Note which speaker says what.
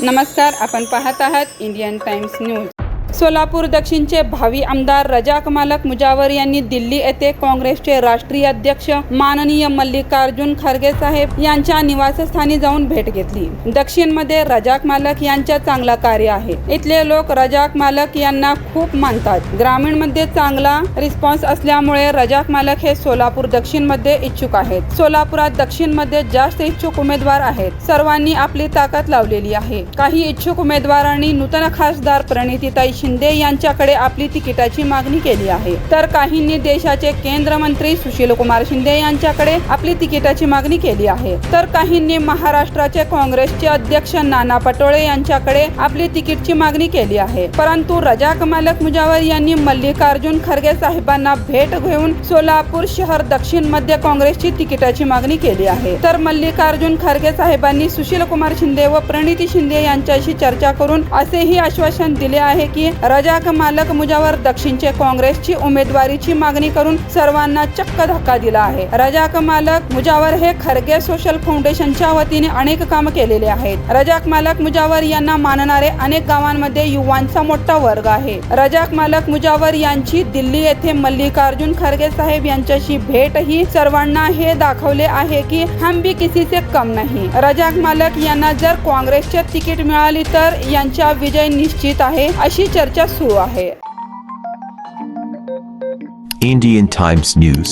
Speaker 1: नमस्कार आपण पाहत आहात इंडियन टाइम्स न्यूज. सोलापूर दक्षिणचे भावी आमदार रजाक मालक मुजावर यांनी दिल्ली येथे काँग्रेसचे राष्ट्रीय अध्यक्ष माननीय मल्लिकार्जुन खरगे साहेब यांच्या निवासस्थानी जाऊन भेट घेतली. दक्षिणमध्ये रजाक मालक यांच्या चांगला कार्य आहे. इथले लोक रजाक मालक यांना खूप मानतात. ग्रामीणमध्ये चांगला रिस्पॉन्स असल्यामुळे रजाक मालक हे सोलापूर दक्षिणमध्ये इच्छुक आहेत. सोलापुरात दक्षिणमध्ये जास्त इच्छुक उमेदवार आहेत. सर्वांनी आपली ताकद लावलेली आहे. काही इच्छुक उमेदवारांनी नूतन खासदार प्रणितीताईशी शिंदे यांच्याकडे आपली तिकिटाची मागणी केली आहे. तर काहींनी देशाचे केंद्रमंत्री सुशील कुमार शिंदे यांच्याकडे आपली तिकिटाची मागणी केली आहे. तर काहींनी महाराष्ट्राचे काँग्रेसचे अध्यक्ष नाना पटोळे यांच्याकडे आपली तिकीटची मागणी केली आहे. परंतु रजाक मालक मुजावर यांनी मल्लिकार्जुन खरगे साहेबांना भेट घेऊन सोलापूर शहर दक्षिण मध्य काँग्रेसची तिकिटाची मागणी केली आहे. तर मल्लिकार्जुन खरगे साहेबांनी सुशील कुमार शिंदे व प्रणिती शिंदे यांच्याशी चर्चा करून असेही आश्वासन दिले आहे की रजाक मालक मुजावर दक्षिणचे काँग्रेसची उमेदवारीची मागणी करून सर्वांना चक्क धक्का दिला आहे. रजाक मालक मुजावर हे खरगे सोशल फाउंडेशनच्या वतीने अनेक काम केलेले आहेत. रजाक मालक मुजावर यांना मानणारे अनेक गावांमध्ये युवांचा मोठा वर्ग आहे. रजाक मालक मुजावर यांची दिल्ली येथे मल्लिकार्जुन खरगे साहेब यांच्याशी भेट ही सर्वांना हे दाखवले आहे की हम भी किसी से कम नाही. रजाक मालक यांना जर काँग्रेसचे तिकीट मिळाली तर यांचा विजय निश्चित आहे अशी चर्चा सुरू आहे
Speaker 2: Indian Times News.